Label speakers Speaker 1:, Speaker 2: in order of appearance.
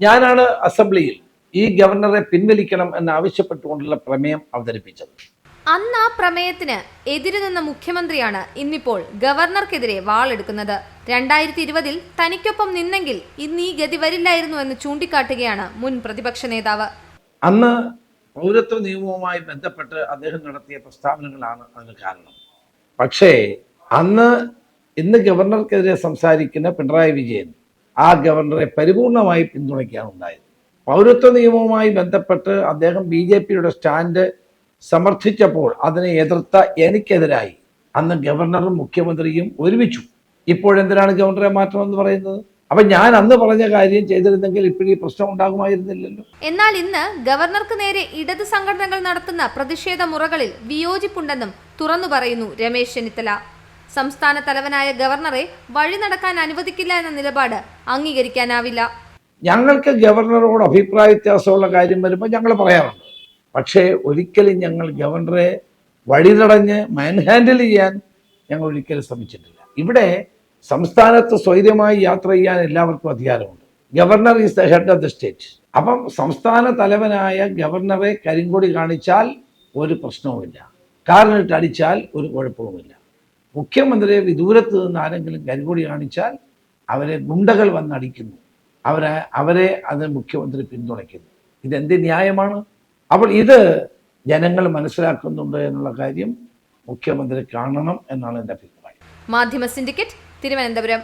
Speaker 1: ഞാനാണ് അസംബ്ലിയിൽ ഈ ഗവർണറെ പിൻവലിക്കണം എന്നാവശ്യപ്പെട്ടുകൊണ്ടുള്ള പ്രമേയം അവതരിപ്പിച്ചത്.
Speaker 2: അന്ന് ആ പ്രമേയത്തിന് എതിര് നിന്ന മുഖ്യമന്ത്രിയാണ് ഇന്നിപ്പോൾ ഗവർണർക്കെതിരെ വാളെടുക്കുന്നത്. രണ്ടായിരത്തി ഇരുപതിൽ തനിക്കൊപ്പം നിന്നെങ്കിൽ ഇന്ന് ഈ ഗതി വരില്ലായിരുന്നു എന്ന് ചൂണ്ടിക്കാട്ടുകയാണ് മുൻ പ്രതിപക്ഷ നേതാവ്.
Speaker 1: അന്ന് പൗരത്വ നിയമവുമായി ബന്ധപ്പെട്ട് അദ്ദേഹം നടത്തിയ പ്രസ്താവനകളാണ് അതിന് കാരണം. പക്ഷേ അന്ന് ഇന്ന് ഗവർണർക്കെതിരെ സംസാരിക്കുന്ന പിണറായി വിജയൻ ആ ഗവർണറെ പരിപൂർണമായി പിന്തുണയ്ക്കുകയാണ് ഉണ്ടായത്. പൗരത്വ നിയമവുമായി ബന്ധപ്പെട്ട് അദ്ദേഹം ബി ജെ പിയുടെ സ്റ്റാൻഡ് സമർത്ഥിച്ചപ്പോൾ അതിനെ എതിർത്ത എനിക്കെതിരായി അന്ന് ഗവർണറും മുഖ്യമന്ത്രിയും ഒരുമിച്ചു. ഇപ്പോഴെന്തിനാണ് ഗവർണറെ മാറ്റണമെന്ന് പറയുന്നത്? അപ്പൊ ഞാൻ അന്ന് പറഞ്ഞ കാര്യം ചെയ്തിരുന്നെങ്കിൽ ഇപ്പോഴും പ്രശ്നം ഉണ്ടാകുമായിരുന്നില്ലല്ലോ.
Speaker 2: എന്നാൽ ഇന്ന് ഗവർണർക്ക് നേരെ ഇടത് സംഘടനകൾ നടത്തുന്ന പ്രതിഷേധ മുറകളിൽ വിയോജിപ്പുണ്ടെന്നും തുറന്നു പറയുന്നു രമേശ് ചെന്നിത്തല. സംസ്ഥാന തലവനായ ഗവർണറെ വഴി നടക്കാൻ അനുവദിക്കില്ല എന്ന നിലപാട് അംഗീകരിക്കാനാവില്ല.
Speaker 1: ഞങ്ങൾക്ക് ഗവർണറോട് അഭിപ്രായ വ്യത്യാസമുള്ള കാര്യം വരുമ്പോൾ ഞങ്ങൾ പറയാറുണ്ട്. പക്ഷേ ഒരിക്കലും ഞങ്ങൾ ഗവർണറെ വഴിതടഞ്ഞ് മാൻഹാൻഡിൽ ചെയ്യാൻ ഞങ്ങൾ ഒരിക്കലും ശ്രമിച്ചിട്ടില്ല. ഇവിടെ സംസ്ഥാനത്ത് സ്വൈര്യമായി യാത്ര ചെയ്യാൻ എല്ലാവർക്കും അധികാരമുണ്ട്. Governor is the head of the state അപ്പം സംസ്ഥാന തലവനായ ഗവർണറെ കരിങ്കൊടി കാണിച്ചാൽ ഒരു പ്രശ്നവുമില്ല. കാറിനിട്ട് അടിച്ചാൽ ഒരു കുഴപ്പവുമില്ല. മുഖ്യമന്ത്രിയെ വിദൂരത്ത് നിന്ന് ആരെങ്കിലും കരിങ്കൊടി കാണിച്ചാൽ അവരെ ഗുണ്ടകൾ വന്നടിക്കുന്നു. അവരെ അവരെ അത് മുഖ്യമന്ത്രി പിന്തുണയ്ക്കുന്നു. ഇതെന്ത് ന്യായമാണ്? അപ്പോൾ ഇത് ജനങ്ങൾ മനസ്സിലാക്കുന്നുണ്ട് എന്നുള്ള കാര്യം മുഖ്യമന്ത്രി കാണണം എന്നാണ് എന്റെ അഭിപ്രായം.
Speaker 2: മാധ്യമ സിൻഡിക്കറ്റ് തിരുവനന്തപുരം.